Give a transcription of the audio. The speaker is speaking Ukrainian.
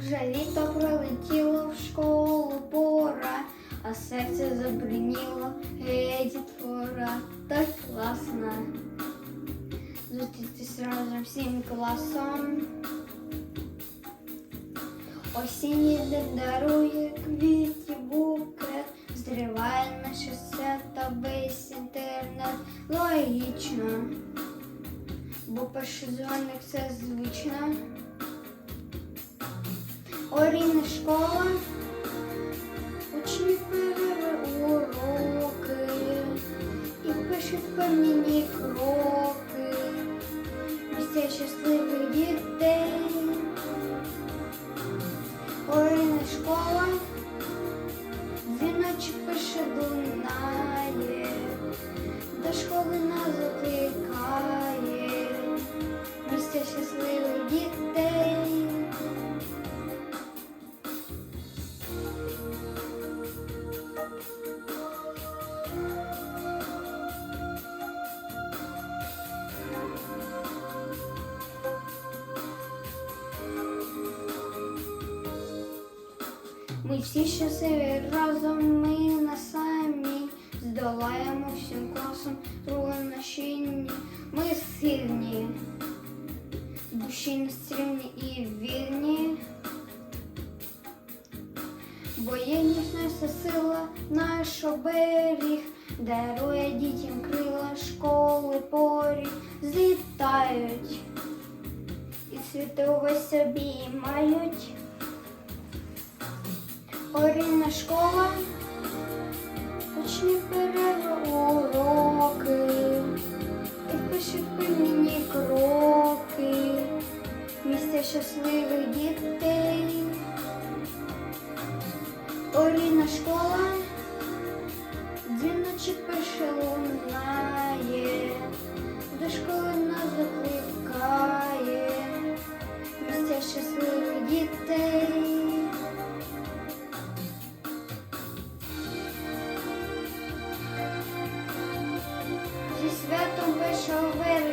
Вже літо пролетіло в школу пора, а серце забриніло, геть дітвора, так класно. Зустрітись разом всім класом. Осінь іде дарує квіті букет, зриває наше свято весь інтернет. Логічно, бо перший дзвоник це звично. Оріна школа, учні перерви уроки і пишуть певні кроки. Місця щасливих дітей. Ми всі щасливі разом, ми на самі здолаємо всім класом труднощі. Ми сильні, душі нестрімні і вільні. Бо єдність наша сила, наш оберіг, дарує дітям крила школи поріг, злітають і світове собі мають. Орільна школа, учні перерви уроки, і пишуть пильні кроки, місця щасливих дітей. Орільна школа, дзвіночок перше лунає, до школи нас закликає, shovel